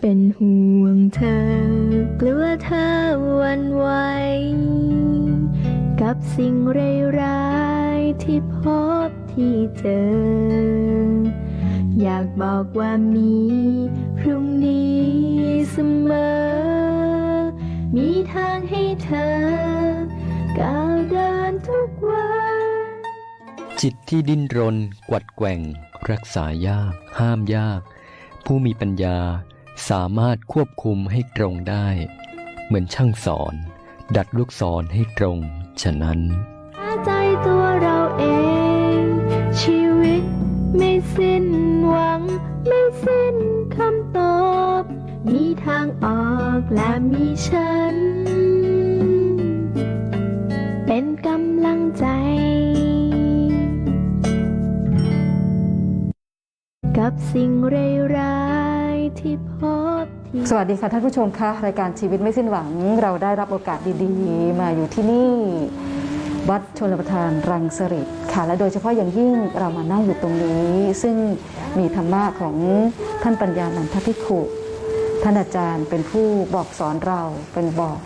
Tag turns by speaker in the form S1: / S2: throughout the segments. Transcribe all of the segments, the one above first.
S1: เป็นห่วงเธอกลัวเธอวันไหวกับสิ่งร้ายๆที่พบที่เจอ อยากบอกว่ามีพรุ่งนี้เสมอ มีทางให้เธอก้าวเดินทุกวัน
S2: จิตที่ดิ้นรน กวัดแกว่ง รักษายาก ห้ามยาก ผู้มีปัญญา สามารถควบคุมให้ตรงได้ เหมือนช่างสอน ดัดลูกศรให้ตรง ฉะนั้น
S1: ใจตัวเราเอง ชีวิตไม่สิ้นหวัง ไม่สิ้นคำตอบ มีทางออกและมีฉัน เป็นกำลังใจกับสิ่งเร้าย ที่พบที่
S3: สวัสดีค่ะท่านผู้ชมคะรายการชีวิตไม่สิ้นหวัง เราได้รับโอกาสดีๆ มาอยู่ที่นี่ วัดชนประทานรังสฤษค่ะและโดยเฉพาะอย่างยิ่งเรามานั่งอยู่ตรงนี้ ซึ่งมีธรรมะของท่านปัญญานันทภิกขุท่านอาจารย์เป็นผู้บอกสอนเราเป็นบอก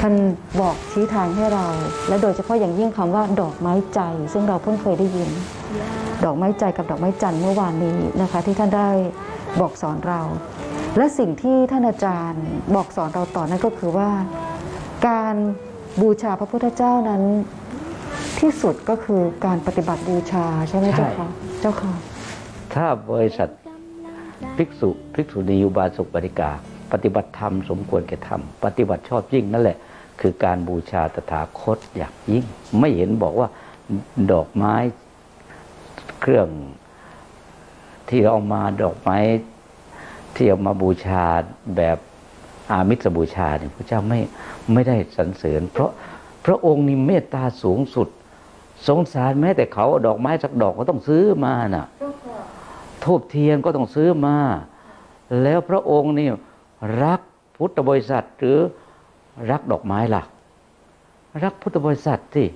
S3: ท่านบอกชี้ทางให้เรา และโดยเฉพาะอย่างยิ่งคำว่าดอกไม้ใจ ซึ่งเราเพิ่งเคยได้ยิน ดอกไม้ใจกับดอกไม้จันทร์เมื่อวานนี้นะคะ ที่ท่านได้บอกสอนเรา และสิ่งที่ท่านอาจารย์บอกสอนเราต่อนั่นก็คือว่า การบูชาพระพุทธเจ้านั้นที่สุดก็คือการปฏิบัติบูชาใช่ไหมเจ้าคะเจ้าค่ะ
S4: ถ้าบริษัทภิกษุภิกษุณีอุบาสกบริกา ปฏิบัติธรรมสมควรแก่ธรรมปฏิบัติชอบยิ่งนั่นแหละ คือการบูชาตถาคตอย่างยิ่ง ไม่เห็นบอกว่าดอกไม้เครื่องที่เอามาดอกไม้ ที่เอามาบูชาแบบอามิสบูชาเนี่ยพระเจ้าไม่ไม่ได้สรรเสริญ เพราะพระองค์นี่เมตตาสูงสุด สงสารแม้แต่เขาดอกไม้สักดอกก็ต้องซื้อมาน่ะทูบเทียนก็ต้องซื้อมา แล้วพระองค์นี่รักพุทธบริษัทหรือรักดอกไม้ล่ะ รักพุทธบริษัทที่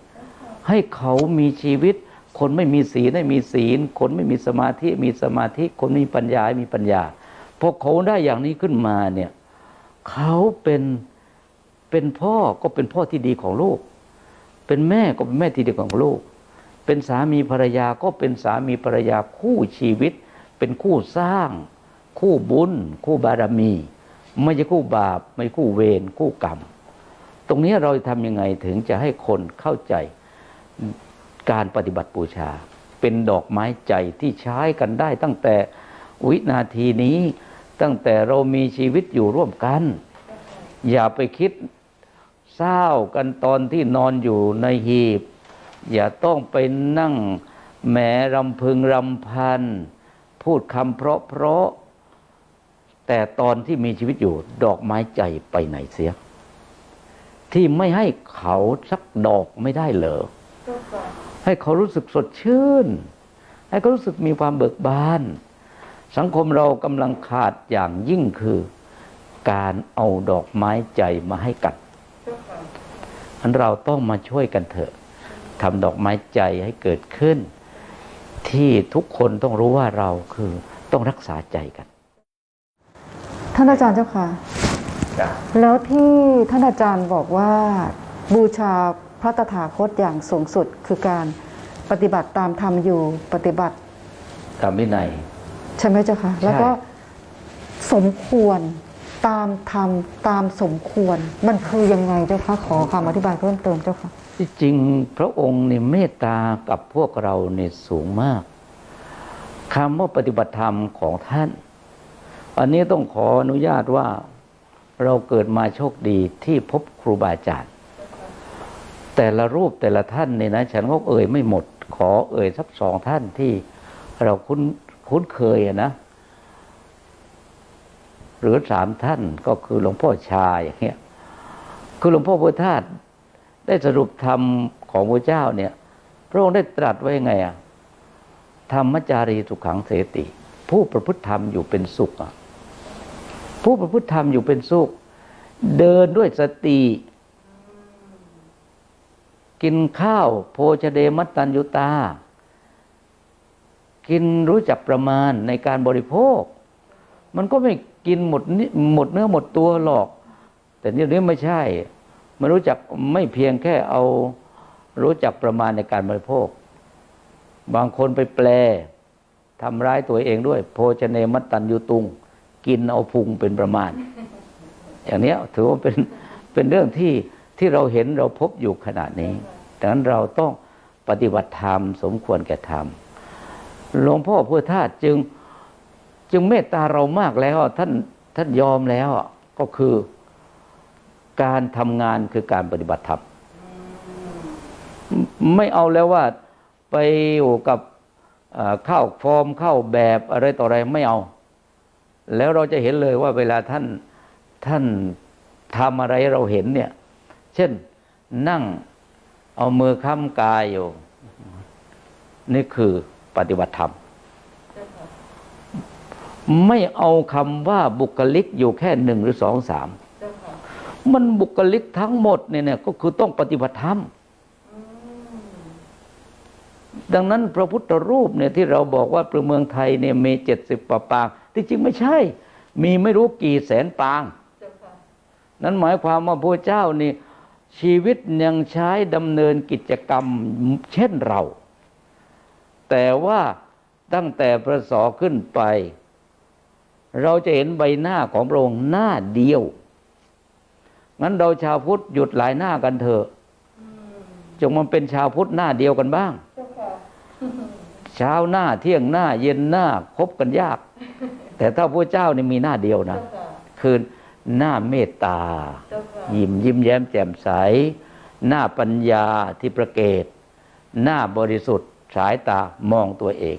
S4: ให้เขามีชีวิต คนไม่มีศีลให้มีศีล คนไม่มีสมาธิมีสมาธิ คนม่มีปัญญาให้มีปัญญา พอเขาได้อย่างนี้ขึ้นมาเนี่ยเขาเป็นเป็นพ่อก็เป็นพ่อที่ดีของลูก เป็นแม่ก็เป็นแม่ที่ดีของลูก เป็นสามีภรรยาก็เป็นสามีภรรยาคู่ชีวิต เป็นคู่สร้าง คู่บุญ คู่บารมี ไม่ใช่คู่บาป ไม่คู่เวรคู่กรรม ตรงนี้เราจะทำยังไงถึงจะให้คนเข้าใจการปฏิบัติบูชา เป็นดอกไม้ใจที่ใช้กันได้ตั้งแต่วินาทีนี้ ตั้งแต่เรามีชีวิตอยู่ร่วมกัน อย่าไปคิดเศร้ากันตอนที่นอนอยู่ในหีบ อย่าต้องไปนั่งแหมรำพึงรำพัน พูดคำเพราะเพราะๆแต่ตอนที่มีชีวิตอยู่ ดอกไม้ใจไปไหนเสีย ที่ไม่ให้เขาสักดอกไม่ได้เหรอให้เขารู้สึกสดชื่น ให้เขารู้สึกมีความเบิกบาน สังคมเรากำลังขาดอย่างยิ่งคือ การเอาดอกไม้ใจมาให้กันอันเราต้องมาช่วยกันเถอะทำดอกไม้ใจให้เกิดขึ้น ที่ทุกคนต้องรู้ว่าเราคือต้องรักษาใจกัน
S3: ท่านอาจารย์เจ้าค่ะ แล้วที่ท่านอาจารย์บอกว่าบูชาพระตถาคตอย่างสูงสุดคือการปฏิบัติตามธรรมอยู่ปฏิบัติ
S4: ตามวินัย
S3: ใช่ไหมเจ้าค่ะแล้วก็สมควรตามธรรมตามสมควร มันคือยังไงเจ้าคะขอคำอธิบายเพิ่มเติมเจ้าค่ะ
S4: ที่จริงพระองค์นี่เมตตากับพวกเราเนี่ยสูงมากคำว่าปฏิบัติธรรมของท่าน อันนี้ต้องขออนุญาตว่าเราเกิดมาโชคดีที่พบครูบาอาจารย์ แต่ละรูปแต่ละท่านเนี่ยนะ ฉันก็เอ่ยไม่หมด ขอเอ่ยสักสองท่านที่เราคุ้น คุ้นเคยอะนะหรือสามท่านก็คือหลวงพ่อชาอย่างเงี้ยคือหลวงพ่อพุทธาสได้สรุปธรรมของพระเจ้าเนี่ย พระองค์ได้ตรัสไว้ยังไงอะธรรมจารีสุขังเสติ ผู้ประพฤติธรรมอยู่เป็นสุขอะผู้ประพฤติธรรมอยู่เป็นสุข เดินด้วยสติ กินข้าว โภชเดมัตตัญยุตา กินรู้จักประมาณในการบริโภค มันก็ไม่กินหมดนิหมดเนื้อหมดตัวหรอก แต่นี่นี้ไม่ใช่ไม่รู้จักไม่เพียงแค่เอารู้จักประมาณในการบริโภค บางคนไปแปลทำร้ายตัวเองด้วย โภชเนมัตตัญยูตุง กินเอาพุงเป็นประมาณ อย่างนี้ถือว่าเป็นเป็นเรื่องที่ที่เราเห็นเราพบอยู่ขณะนี้ดังนั้นเราต้องปฏิบัติธรรมสมควรแก่ธรรม หลวงพ่อพุทธทาสจึงจึงเมตตาเรามากแล้ว ท่านท่านยอมแล้วก็คือการทำงานคือการปฏิบัติธรรมไม่เอาแล้วว่าไปอยู่กับเข้าวฟอร์มข้าวแบบอะไรต่ออะไรไม่เอา แล้วเราจะเห็นเลยว่าเวลาท่านท่านทำอะไรเราเห็นเนี่ย เช่นนั่งเอามือค้ำกายอยู่ นี่คือ ปฏิบัติธรรม ไม่เอาคำว่าบุคลิกอยู่แค่หนึ่งหรือสองสามมันบุคลิกทั้งหมดเนี่ยเนี่ยก็คือต้องปฏิบัติธรรมดังนั้นพระพุทธรูปเนี่ยที่เราบอกว่าประเมืองไทยเนี่ยมีเจ็ดสิบปปางที่จริงไม่ใช่ มีไม่รู้กี่แสนปาง นั้นหมายความว่าพระเจ้านี่ชีวิตยังใช้ดำเนินกิจกรรมเช่นเรา แต่ว่าตั้งแต่พระสอขึ้นไป เราจะเห็นใบหน้าของพระองค์หน้าเดียว งั้นเราชาวพุทธหยุดหลายหน้ากันเถอะ จงมันเป็นชาวพุทธหน้าเดียวกันบ้าง เช้าหน้าเที่ยงหน้าเย็นหน้าคบกันยาก แต่ถ้าพระเจ้านี่มีหน้าเดียวนะ คือหน้าเมตตา ยิ้มยิ้มแย้มแจ่มใส หน้าปัญญาที่ประเกต หน้าบริสุทธิ์ สายตามองตัวเอง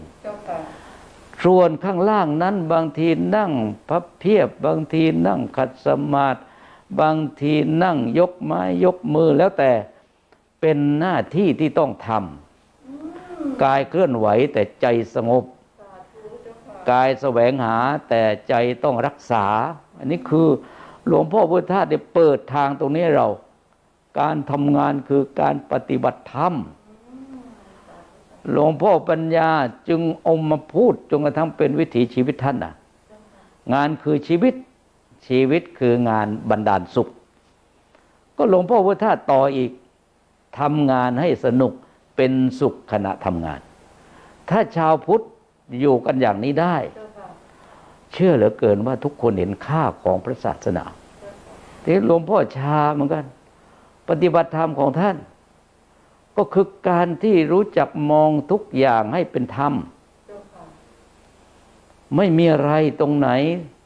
S4: ส่วนข้างล่างนั้นบางทีนั่งพับเพียบบางทีนั่งขัดสมาธิบางทีนั่งยกไม้ยกมือแล้วแต่เป็นหน้าที่ที่ต้องทำกายเคลื่อนไหวแต่ใจสงบ กายแสวงหาแต่ใจต้องรักษา อันนี้คือหลวงพ่อพุทธทาสได้เปิดทางตรงนี้เรา การทำงานคือการปฏิบัติธรรม หลวงพ่อปัญญาจึงอมมาพูดจนกระทั่งเป็นวิถีชีวิตท่านนะงานคือชีวิตชีวิตคืองานบรรดาลสุข ก็หลวงพ่อพุทธาต่ออีกทำงานให้สนุกเป็นสุขขณะทำงาน ถ้าชาวพุทธอยู่กันอย่างนี้ได้ เชื่อเหลือเกินว่าทุกคนเห็นค่าของพระศาสนาที่หลวงพ่อชาเหมือนกัน ปฏิบัติธรรมของท่าน ก็คือการที่รู้จักมองทุกอย่างให้เป็นธรรม ไม่มีอะไรตรงไหน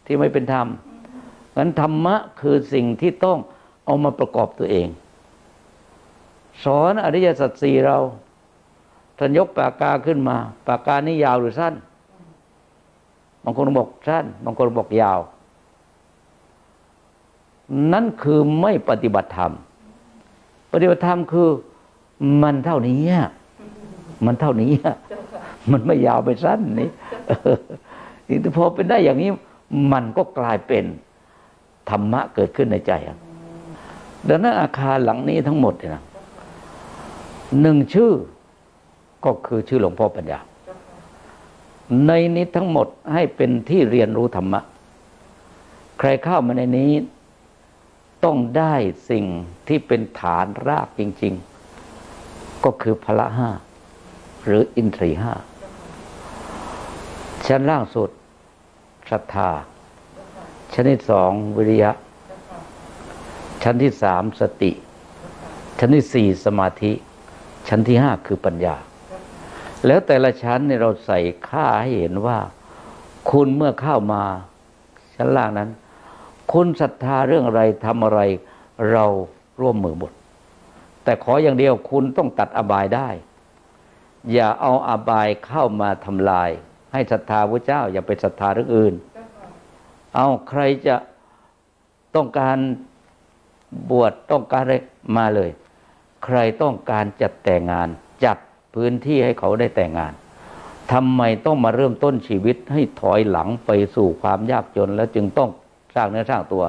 S4: ที่ไม่เป็นธรรมงั้นธรรมะคือสิ่งที่ต้องเอามาประกอบตัวเอง สอนอริยสัจสี่เราท่านยกปากกาขึ้นมา ปากกานี่ยาวหรือสั้น บางคนบอกสั้น บางคนบอกยาว นั่นคือไม่ปฏิบัติธรรม ปฏิบัติธรรมคือ มันเท่านี้อะมันเท่านี้อะมันไม่ยาวไปสั้นนี่เออทีพอเป็นได้อย่างนี้ มันก็กลายเป็นธรรมะเกิดขึ้นในใจอะดังนั้นอาคารหลังนี้ทั้งหมดเนี่ยนะหนึ่งชื่อก็คือชื่อหลวงพ่อปัญญา ในนี้ทั้งหมดให้เป็นที่เรียนรู้ธรรมะ ใครเข้ามาในนี้ ต้องได้สิ่งที่เป็นฐานรากจริง ๆ ก็คือพละห้าหรืออินทรีห้าชั้นล่างสุดศรัทธาชั้นที่สองวิริยะ ชั้นที่สามสติ ชั้นที่สี่สมาธิ ชั้นที่ห้าคือปัญญา แล้วแต่ละชั้นเนี่ยเราใส่ค่าให้เห็นว่า คุณเมื่อเข้ามา ชั้นล่างนั้น คุณศรัทธาเรื่องอะไรทำอะไร เราร่วมมือหมด แต่ขออย่างเดียวคุณต้องตัดอบายได้ อย่าเอาอบายเข้ามาทำลาย ให้ศรัทธาพระเจ้า อย่าไปศรัทธาเรื่องอื่น เอาใครจะต้องการบวชต้องการอะไรมาเลย ใครต้องการจัดแต่งงาน จัดพื้นที่ให้เขาได้แต่งงานทำไมต้องมาเริ่มต้นชีวิตให้ถอยหลังไปสู่ความยากจน แล้วจึงต้องสร้างเนื้อสร้างตัว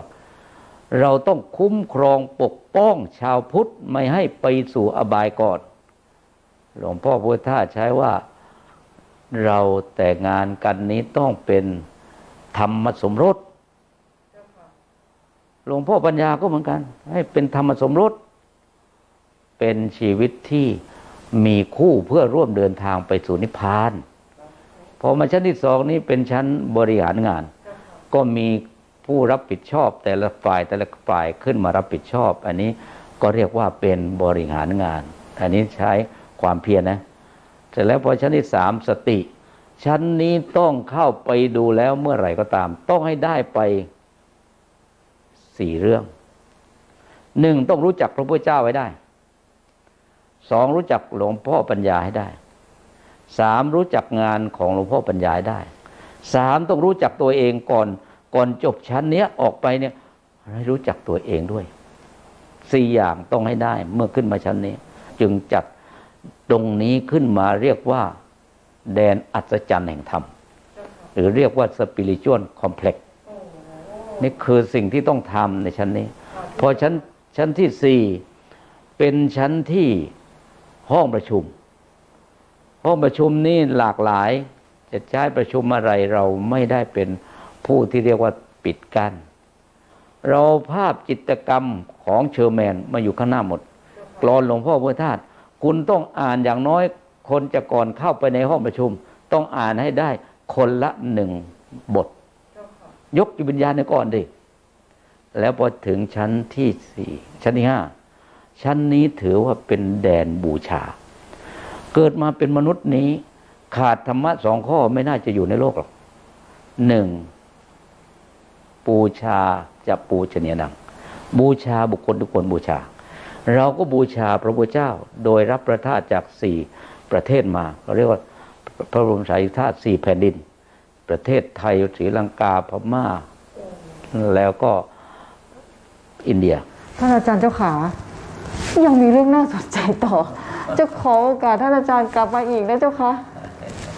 S4: เราต้องคุ้มครองปกป้องชาวพุทธไม่ให้ไปสู่อบายก่อน หลวงพ่อพุทธาใช้ว่าเราแต่งานกันนี้ต้องเป็นธรรมสมรส หลวงพ่อปัญญาก็เหมือนกัน ให้เป็นธรรมสมรส เป็นชีวิตที่มีคู่เพื่อร่วมเดินทางไปสู่นิพพานพอมาชั้นที่สองนี้เป็นชั้นบริหารงาน ก็มี ผู้รับผิดชอบ แต่ละฝ่ายแต่ละฝ่ายขึ้นมารับผิดชอบ อันนี้ก็เรียกว่าเป็นบริหารงาน อันนี้ใช้ความเพียรนะเสร็จแล้วพอชั้นที่สามสติ ชั้นนี้ต้องเข้าไปดูแล้วเมื่อไหร่ก็ตาม ต้องให้ได้ไปสี่เรื่องหนึ่งต้องรู้จักพระพุทธเจ้าไว้ได้สองรู้จักหลวงพ่อปัญญาให้ได้สามรู้จักงานของหลวงพ่อปัญญาให้ได้สามต้องรู้จักตัวเองก่อน ก่อนจบชั้นเนี้ยออกไปเนี่ยให้รู้จักตัวเองด้วยสี่อย่างต้องให้ได้เมื่อขึ้นมาชั้นนี้ จึงจัดตรงนี้ขึ้นมาเรียกว่า แดนอัศจรรย์แห่งธรรม หรือเรียกว่าสปิริชวลคอมเพล็กซ์นี่คือสิ่งที่ต้องทำในชั้นนี้ พอชั้นชั้นที่สี่เป็นชั้นที่ห้องประชุม ห้องประชุมนี่หลากหลาย จะใช้ประชุมอะไรเราไม่ได้เป็น ผู้ที่เรียกว่าปิดกัน้นเราภาพจิตกรรมของเชอร์แมนมาอยู่ข้างหน้าหมดกรอนหลวงพ่อพุทธทาสคุณต้องอ่านอย่างน้อยคนจะก่อนเข้าไปในห้องประชุม ต้องอ่านให้ได้คนละหนึ่งบท ยกจิตวิญญาณในก่อนดิแล้วพอถึงชั้นที่สี่ชั้นที่ห้าชั้นนี้ถือว่าเป็นแดนบูชา เกิดมาเป็นมนุษย์นี้ ขาดธรรมะสองข้อไม่น่าจะอยู่ในโลกหรอกหนึ่ง บูชาจะปูชเนียนัง บูชาบุคคลทุกคนบูชา เราก็บูชาพระพุทธเจ้า โดยรับประทานจากสี่ประเทศมาเราเรียกว่าพระบรมสารีริกธาตุสี่แผ่นดิน ประเทศไทยศรีลังกาพม่า แล้วก็อินเดีย
S3: ท่านอาจารย์เจ้าขายังมีเรื่องน่าสนใจต่อ จะขอโอกาสท่านอาจารย์กลับมาอีกนะเจ้าคะ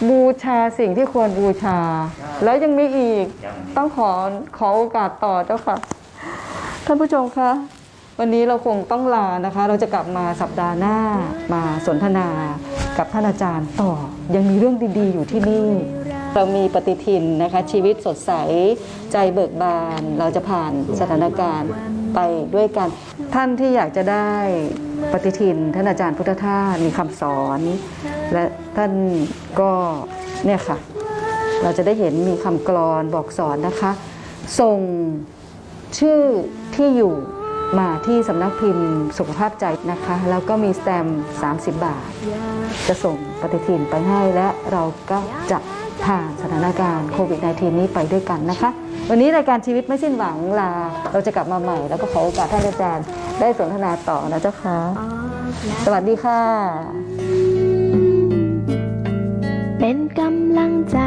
S3: บูชาสิ่งที่ควรบูชา แล้วยังมีอีกต้องขอขอโอกาสต่อเจ้าค่ะ ท่านผู้ชมคะวันนี้เราคงต้องลานะคะ เราจะกลับมาสัปดาห์หน้ามาสนทนากับท่านอาจารย์ต่อยังมีเรื่องดีๆ อยู่ที่นี่ เรามีปฏิทินนะคะ ชีวิตสดใสใจเบิกบาน เราจะผ่านสถานการณ์ไปด้วยกัน ท่านที่อยากจะได้ปฏิทิน ท่านอาจารย์พุทธทาสมีคำสอน และท่านก็เนี่ยค่ะ เราจะได้เห็นมีคำกรอนบอกสอนนะคะ ส่งชื่อที่อยู่มาที่สำนักพิมพ์สุขภาพใจนะคะ แล้วก็มีสแตมป์30 บาท จะส่งปฏิทินไปให้และเราก็จะผ่านสถานการณ์โควิด -19 นี้ไปด้วยกันนะคะ วันนี้รายการชีวิตไม่สิ้นหวังลา เราจะกลับมาใหม่ แล้วก็ขอโอกาสท่านอาจารย์ได้สนทนาต่อนะเจ้าค่ะ สวัสดีค่ะ
S1: เป็นกำลังใจ